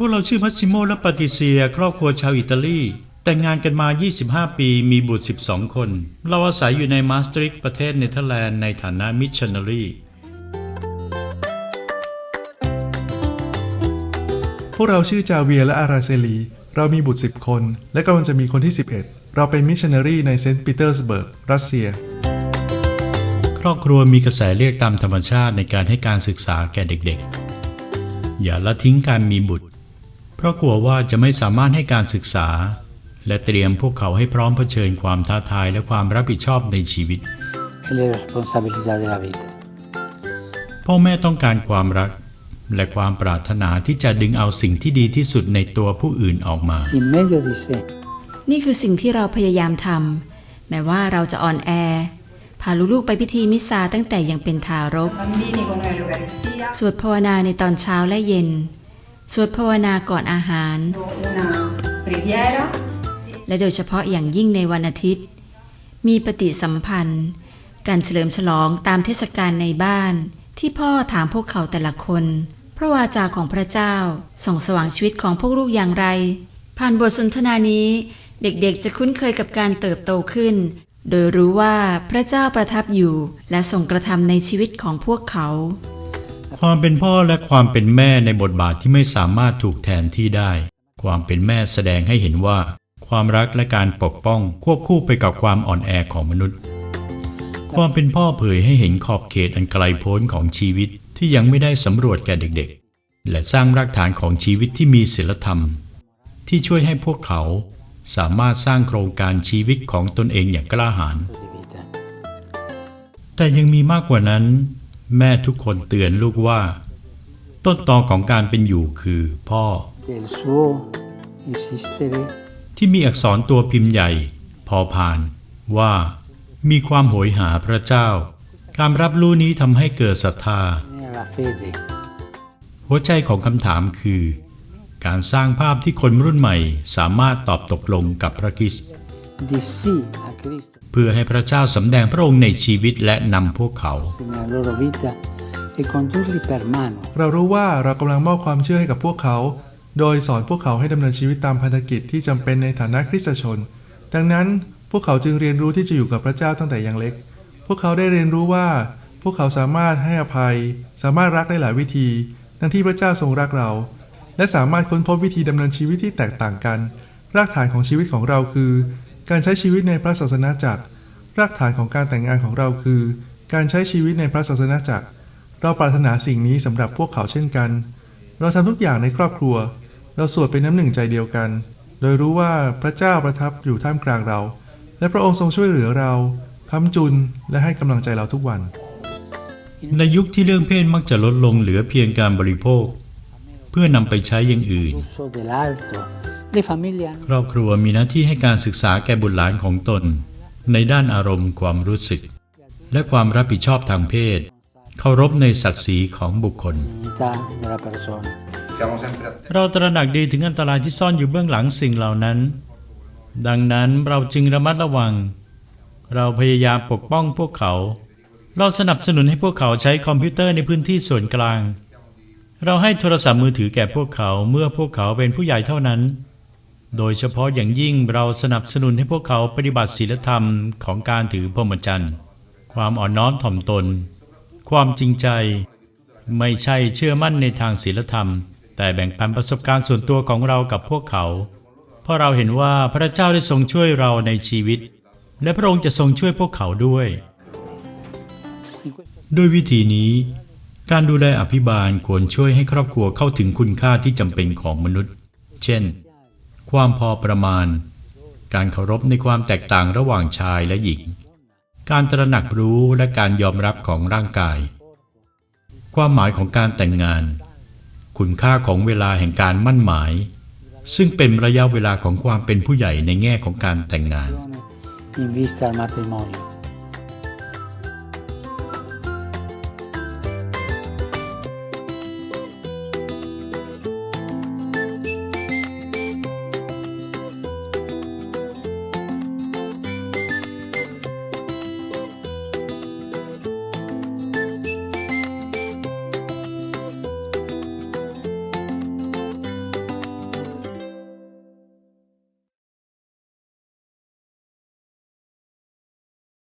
พวกเราชื่อมัสซิโมและปาติเซีย ครอบครัวชาวอิตาลี แต่งงานกันมา 25 ปีมีบุตร 12 คน เราอาศัยอยู่ในมาสตริกประเทศเนเธอร์แลนด์ในฐานะมิชชันนารีพวกเราชื่อจาเวียและอาราเซลี เรามีบุตร 10 คน และกำลังจะมีคนที่ 11 เราเป็นมิชชันนารีในเซนต์ปีเตอร์สเบิร์ก รัสเซีย ครอบครัวมีกระแสเรียกตามธรรมชาติในการให้การศึกษาแก่เด็กๆ อย่าละทิ้งการมีบุตร เพราะกลัวว่าจะไม่สามารถให้การศึกษา และเตรียมพวกเขาให้พร้อมเผชิญความท้าทายและความรับผิดชอบในชีวิต e le responsabilità della vita. พ่อแม่ต้องการความรัก และความปรารถนาที่จะดึงเอาสิ่งที่ดีที่สุดในตัวผู้อื่นออกมา In medio di sé, นี่คือสิ่งที่เราพยายามทำแม้ว่าเราจะอ่อนแอพาลูกๆไปพิธีมิสซาตั้งแต่ยังเป็นทารก bambini con l'Eucaristia, สวดภาวนาในตอนเช้าและเย็น สวดภาวนาก่อนอาหาร una preghiera และโดยเฉพาะอย่างยิ่งในวันอาทิตย์ มีปฏิสัมพันธ์ การเฉลิมฉลองตามเทศกาลในบ้าน ที่พ่อถามพวกเขาแต่ละคน พระวาจาของพระเจ้า ส่องสว่างชีวิตของพวกลูกอย่างไร ผ่านบทสนทนานี้ เด็กๆจะคุ้นเคยกับการเติบโตขึ้น โดยรู้ว่าพระเจ้าประทับอยู่ และทรงกระทำในชีวิตของพวกเขา ความเป็นพ่อและความเป็นแม่ในบทบาทที่ไม่สามารถถูกแทนที่ได้ ความเป็นแม่แสดงให้เห็นว่า ความรักและการปกป้องควบคู่ไปกับความอ่อนแอของมนุษย์ ความเป็นพ่อเผยให้เห็นขอบเขตอันไกลโพ้นของชีวิตที่ยังไม่ได้สำรวจแก่เด็กๆ และสร้างรากฐานของชีวิตที่มีศีลธรรม ที่ช่วยให้พวกเขาสามารถสร้างโครงการชีวิตของตนเองอย่างกล้าหาญแต่ยังมีมากกว่านั้น แม่ทุกคนเตือนลูกว่า ต้นตอของการเป็นอยู่คือพ่อ ที่มีอักษรตัวพิมพ์ใหญ่ พอผ่านว่า มีความโหยหาพระเจ้า การรับรู้นี้ทำให้เกิดศรัทธา หัวใจของคำถามคือ การสร้างภาพที่คนรุ่นใหม่สามารถตอบตกลงกับพระคริสต์ di sì a Cristo เพื่อให้พระเจ้าสำแดงพระองค์ในชีวิตและนำพวกเขา nella loro vita e condurli per mano เรารู้ว่าเรากำลังมอบความเชื่อให้กับพวกเขา โดยสอนพวกเขาให้ดำเนินชีวิตตามพันธกิจที่จำเป็นในฐานะคริสตชน ดังนั้นพวกเขาจึงเรียนรู้ที่จะอยู่กับพระเจ้าตั้งแต่ยังเล็ก พวกเขาได้เรียนรู้ว่า พวกเขาสามารถให้อภัย สามารถรักได้หลายวิธี ดังที่พระเจ้าทรงรักเรา และสามารถค้นพบวิธีดำเนินชีวิตที่แตกต่างกัน รากฐานของชีวิตของเราคือ การใช้ชีวิตในพระศาสนาจักร รากฐานของการแต่งงานของเราคือ การใช้ชีวิตในพระศาสนาจักร เราปรารถนาสิ่งนี้สำหรับพวกเขาเช่นกัน เราทำทุกอย่างในครอบครัว เราสวดเป็นน้ำหนึ่งใจเดียวกัน โดยรู้ว่าพระเจ้าประทับอยู่ท่ามกลางเรา และพระองค์ทรงช่วยเหลือเราค้ำจุนและให้กำลังใจเราทุกวัน ในยุคที่เรื่องเพศมักจะลดลงเหลือเพียงการบริโภค เพื่อนำไปใช้อย่างอื่น l'uso dell'alto. Le famiglie hanno ครอบครัวมีหน้าที่ให้การศึกษาแก่บุตรหลานของตน ในด้านอารมณ์ความรู้สึก และความรับผิดชอบทางเพศ เคารพในศักดิ์ศรีของบุคคล dignità della persona. Siamo sempre attenti. เราตระหนักดีถึงอันตรายที่ซ่อนอยู่เบื้องหลังสิ่งเหล่านั้น ดังนั้นเราจึงระมัดระวัง เราพยายามปกป้องพวกเขา เราสนับสนุนให้พวกเขาใช้คอมพิวเตอร์ในพื้นที่ส่วนกลาง เราให้โทรศัพท์มือถือแก่พวกเขาเมื่อพวกเขาเป็นผู้ใหญ่เท่านั้น โดยเฉพาะอย่างยิ่งเราสนับสนุนให้พวกเขาปฏิบัติศีลธรรมของการถือพรหมจรรย์ความอ่อนน้อมถ่อมตน ความจริงใจ ไม่ใช่เชื่อมั่นในทางศีลธรรม แต่แบ่งปันประสบการณ์ส่วนตัวของเรากับพวกเขา เพราะเราเห็นว่าพระเจ้าได้ทรงช่วยเราในชีวิต และพระองค์จะทรงช่วยพวกเขาด้วย ด้วยวิธีนี้ การดูแลอภิบาลควรช่วยให้ครอบครัวเข้าถึงคุณค่าที่จำเป็นของมนุษย์ เช่น ความพอประมาณ การเคารพในความแตกต่างระหว่างชายและหญิง การตระหนักรู้และการยอมรับของร่างกาย ความหมายของการแต่งงาน คุณค่าของเวลาแห่งการมั่นหมาย ซึ่งเป็นระยะเวลาของความเป็นผู้ใหญ่ในแง่ของการแต่งงาน in vista al matrimonio.